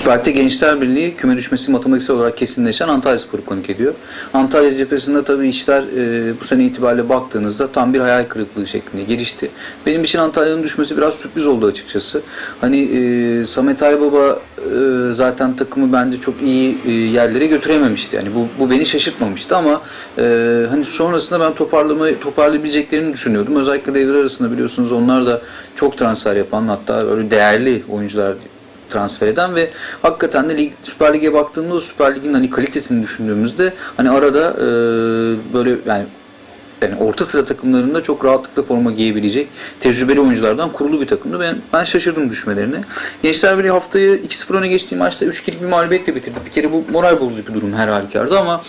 Süper Lig'de Gençler Birliği küme düşmesi matematiksel olarak kesinleşen Antalya Spor'u konuk ediyor. Antalya cephesinde tabii işler e, bu sene itibariyle baktığınızda tam bir hayal kırıklığı şeklinde gelişti. Benim için Antalya'nın düşmesi biraz sürpriz oldu açıkçası. Hani e, Samet Aybaba e, zaten takımı bence çok iyi e, yerlere götürememişti. Yani bu, bu beni şaşırtmamıştı ama e, hani sonrasında ben toparlamayı toparlayabileceklerini düşünüyordum. Özellikle devre arasında biliyorsunuz onlar da çok transfer yapan hatta böyle değerli oyuncular transfer eden ve hakikaten de lig, Süper Lig'e baktığımızda Süper Lig'in hani kalitesini düşündüğümüzde hani arada e, böyle yani yani orta sıra takımlarında çok rahatlıkla forma giyebilecek tecrübeli oyunculardan kurulu bir takımdı. Ben, ben şaşırdım düşmelerine. Gençler Birliği haftayı 2-0 öne geçtiği maçta 3-2'lik bir mağlubiyetle bitirdi. Bir kere bu moral bozucu bir durum her halükarda ama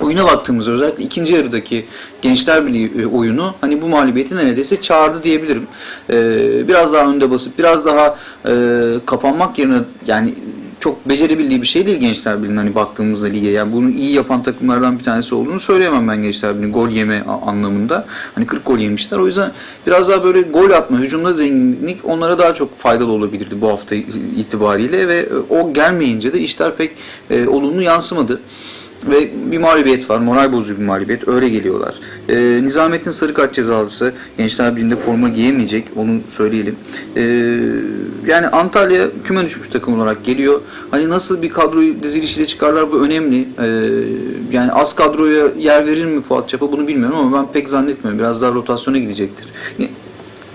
oyuna baktığımızda özellikle ikinci yarıdaki Gençler Birliği e, oyunu hani bu mağlubiyeti neredeyse çağırdı diyebilirim. Ee, biraz daha önde basıp biraz daha e, kapanmak yerine yani çok becerebildiği bir şey değil Gençler Birliği'nin hani baktığımızda lige. Yani bunu iyi yapan takımlardan bir tanesi olduğunu söyleyemem ben Gençler Birliği'nin gol yeme anlamında. Hani 40 gol yemişler. O yüzden biraz daha böyle gol atma, hücumda zenginlik onlara daha çok faydalı olabilirdi bu hafta itibariyle ve e, o gelmeyince de işler pek e, olumlu yansımadı. Ve bir mağlubiyet var. Moral bozucu bir mağlubiyet. Öyle geliyorlar. Ee, Nizamettin sarı kart cezalısı. Gençler Birliği'nde forma giyemeyecek. Onu söyleyelim. Ee, yani Antalya küme düşmüş takım olarak geliyor. Hani nasıl bir kadroyu dizilişiyle çıkarlar bu önemli. Ee, yani az kadroya yer verir mi Fuat Çapa bunu bilmiyorum ama ben pek zannetmiyorum. Biraz daha rotasyona gidecektir.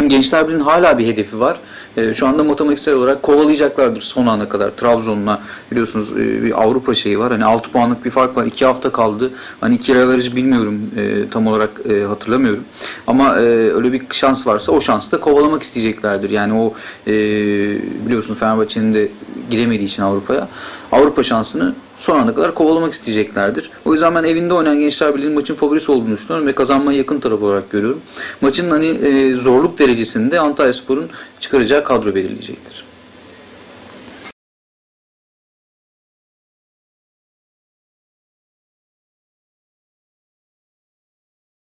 Gençler Birliği'nin hala bir hedefi var. E, şu anda matematiksel olarak kovalayacaklardır son ana kadar. Trabzon'la biliyorsunuz e, bir Avrupa şeyi var. Hani 6 puanlık bir fark var. 2 hafta kaldı. Hani averajı bilmiyorum e, tam olarak e, hatırlamıyorum. Ama e, öyle bir şans varsa o şansı da kovalamak isteyeceklerdir. Yani o e, biliyorsunuz Fenerbahçe'nin de giremediği için Avrupa'ya Avrupa şansını son ana kadar kovalamak isteyeceklerdir. O yüzden ben evinde oynayan Gençler Birliği'nin maçın favorisi olduğunu düşünüyorum ve kazanmaya yakın taraf olarak görüyorum. Maçın hani e, zorluk derecesinde Antalya Spor'un çıkaracağı kadro belirleyecektir.